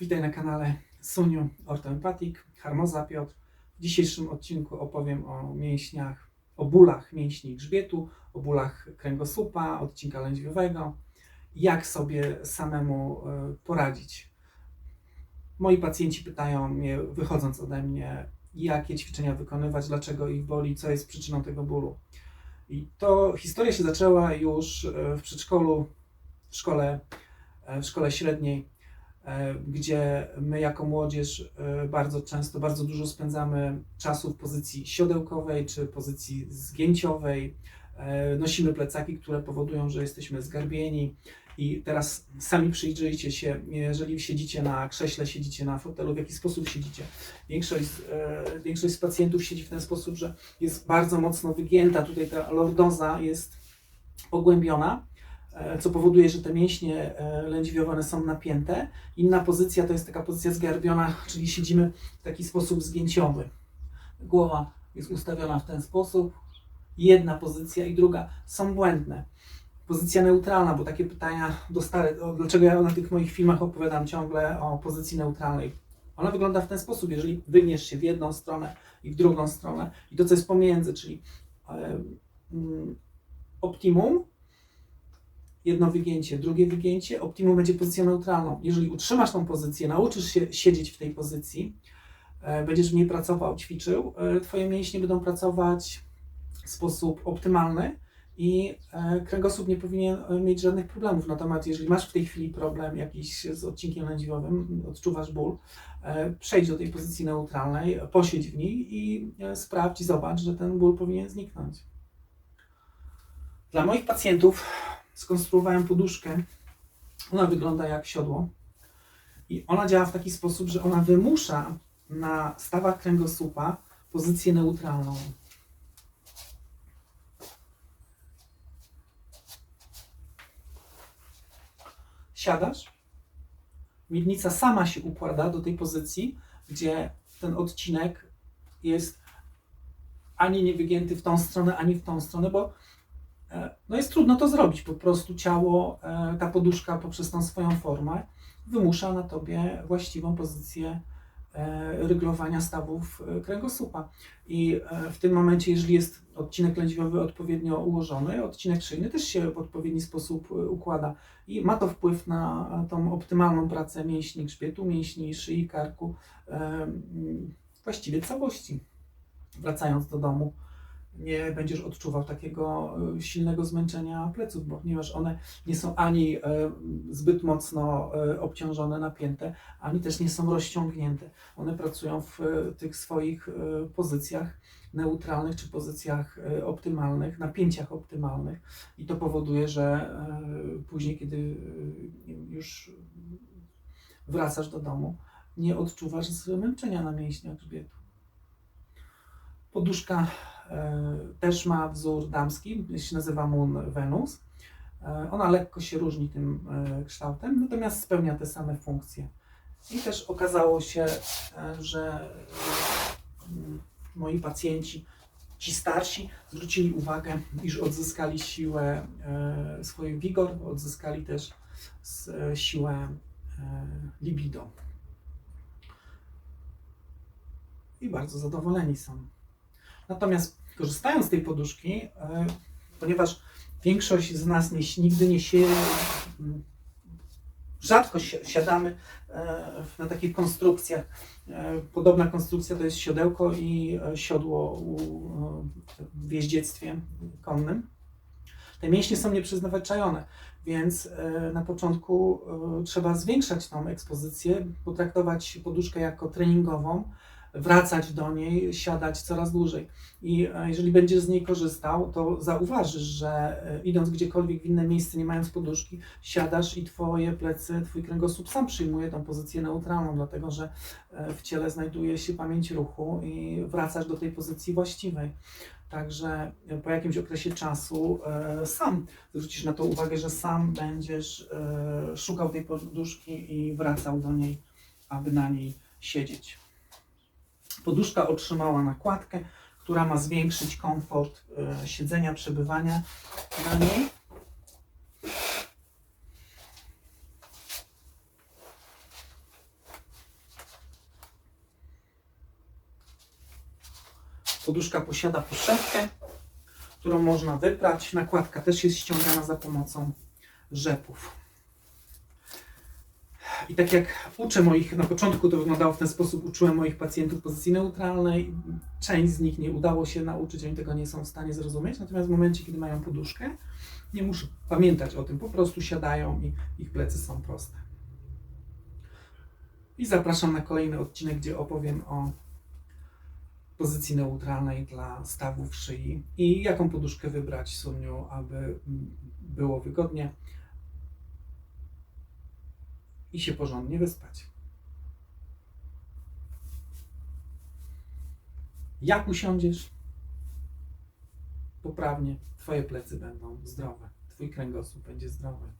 Witaj na kanale Suniu Ortoempatik, Harmoza Piotr. W dzisiejszym odcinku opowiem o mięśniach, o bólach mięśni grzbietu, o bólach kręgosłupa, odcinka lędźwiowego, jak sobie samemu e, poradzić. Moi pacjenci pytają mnie, wychodząc ode mnie, jakie ćwiczenia wykonywać, dlaczego ich boli, co jest przyczyną tego bólu. I to historia się zaczęła już e, w przedszkolu, w szkole, e, w szkole średniej, gdzie my jako młodzież e, bardzo często, bardzo dużo spędzamy czasu w pozycji siodełkowej czy pozycji zgięciowej. E, Nosimy plecaki, które powodują, że jesteśmy zgarbieni. I teraz sami przyjrzyjcie się, jeżeli siedzicie na krześle, siedzicie na fotelu, w jaki sposób siedzicie. Większość, e, większość z pacjentów siedzi w ten sposób, że jest bardzo mocno wygięta. Tutaj ta lordoza jest pogłębiona, e, co powoduje, że te mięśnie e, lędźwiowe są napięte. Inna pozycja to jest taka pozycja zgarbiona, czyli siedzimy w taki sposób zgięciowy. Głowa jest ustawiona w ten sposób. Jedna pozycja i druga są błędne. Pozycja neutralna, bo takie pytania dostałem, o, dlaczego ja na tych moich filmach opowiadam ciągle o pozycji neutralnej. Ona wygląda w ten sposób, jeżeli wygniesz się w jedną stronę i w drugą stronę i to, co jest pomiędzy, czyli e, mm, optimum, jedno wygięcie, drugie wygięcie, optimum będzie pozycją neutralną. Jeżeli utrzymasz tą pozycję, nauczysz się siedzieć w tej pozycji, e, będziesz w niej pracował, ćwiczył, e, twoje mięśnie będą pracować w sposób optymalny i e, kręgosłup nie powinien mieć żadnych problemów. Natomiast jeżeli masz w tej chwili problem jakiś z odcinkiem lędźwiowym, odczuwasz ból, przejdź do tej pozycji neutralnej, posiedź w niej i sprawdź, zobacz, że ten ból powinien zniknąć. Dla moich pacjentów skonstruowałem poduszkę. Ona wygląda jak siodło i ona działa w taki sposób, że ona wymusza na stawach kręgosłupa pozycję neutralną. Siadasz, miednica sama się układa do tej pozycji, gdzie ten odcinek jest ani nie wygięty w tą stronę, ani w tą stronę, bo no jest trudno to zrobić. Po prostu ciało, e, ta poduszka poprzez tą swoją formę wymusza na tobie właściwą pozycję e, ryglowania stawów e, kręgosłupa. I e, w tym momencie, jeżeli jest odcinek lędźwiowy odpowiednio ułożony, odcinek szyjny też się w odpowiedni sposób e, układa i ma to wpływ na e, tą optymalną pracę mięśni grzbietu, mięśni szyi, karku, e, właściwie całości. Wracając do domu, nie będziesz odczuwał takiego e, silnego zmęczenia pleców, bo ponieważ one nie są ani e, zbyt mocno e, obciążone, napięte, ani też nie są rozciągnięte. One pracują w tych swoich pozycjach neutralnych czy pozycjach optymalnych, napięciach optymalnych i to powoduje, że później, kiedy już wracasz do domu, nie odczuwasz zmęczenia na mięśniach grzbietu. Poduszka też ma wzór damski, się nazywa Moon Venus. E, ona lekko się różni tym e, kształtem, natomiast spełnia te same funkcje. I też okazało się, e, że mm, moi pacjenci, ci starsi, zwrócili uwagę, iż odzyskali siłę, e, swój wigor, odzyskali też e, siłę e, libido. I bardzo zadowoleni są. Natomiast korzystając z tej poduszki, e, ponieważ większość z nas nie, nigdy nie się, rzadko si- siadamy e, na takich konstrukcjach. E, Podobna konstrukcja to jest siodełko i siodło w jeździectwie konnym. Te mięśnie są nieprzyzwyczajone, więc na początku trzeba zwiększać tą ekspozycję, potraktować poduszkę jako treningową, wracać do niej, siadać coraz dłużej. I e, jeżeli będziesz z niej korzystał, to zauważysz, że e, idąc gdziekolwiek w inne miejsce, nie mając poduszki, siadasz i twoje plecy, twój kręgosłup sam przyjmuje tą pozycję neutralną, dlatego że e, w ciele znajduje się pamięć ruchu i wracasz do tej pozycji właściwej. Także po jakimś okresie czasu sam zwrócisz na to uwagę, że sam będziesz szukał tej poduszki i wracał do niej, aby na niej siedzieć. Poduszka otrzymała nakładkę, która ma zwiększyć komfort e, siedzenia, przebywania na niej. Poduszka posiada poszewkę, którą można wyprać. Nakładka też jest ściągana za pomocą rzepów. I tak jak uczę moich, na początku to wyglądało w ten sposób, uczyłem moich pacjentów pozycji neutralnej. Część z nich nie udało się nauczyć, oni tego nie są w stanie zrozumieć. Natomiast w momencie, kiedy mają poduszkę, nie muszą pamiętać o tym, po prostu siadają i ich plecy są proste. I zapraszam na kolejny odcinek, gdzie opowiem o pozycji neutralnej dla stawów szyi i jaką poduszkę wybrać suniu, aby było wygodnie i się porządnie wyspać. Jak usiądziesz poprawnie, Twoje plecy będą zdrowe, Twój kręgosłup będzie zdrowy.